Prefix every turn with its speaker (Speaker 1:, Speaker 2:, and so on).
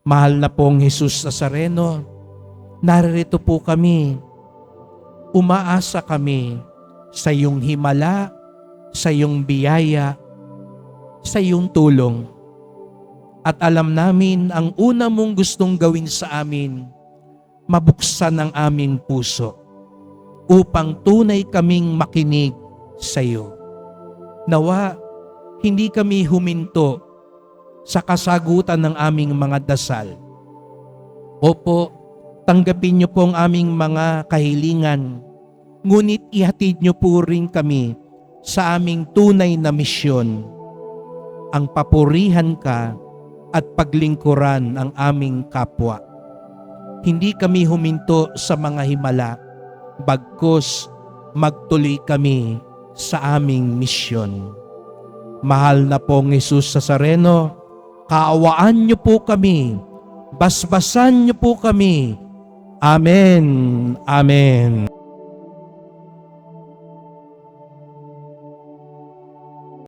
Speaker 1: Mahal na pong Jesus Nazareno, naririto po kami. Umaasa kami sa iyong himala, sa iyong biyaya, sa iyong tulong. At alam namin ang una mong gustong gawin sa amin, mabuksan ang aming puso upang tunay kaming makinig sa iyo. Nawa, hindi kami huminto sa kasagutan ng aming mga dasal. Opo, tanggapin niyo po ang aming mga kahilingan, ngunit ihatid niyo po rin kami sa aming tunay na misyon, ang papurihan ka at paglingkuran ang aming kapwa. Hindi kami huminto sa mga himala, bagkos magtuloy kami sa aming misyon. Mahal na pong Jesus Nazareno, kaawaan niyo po kami, basbasan niyo po kami. Amen. Amen.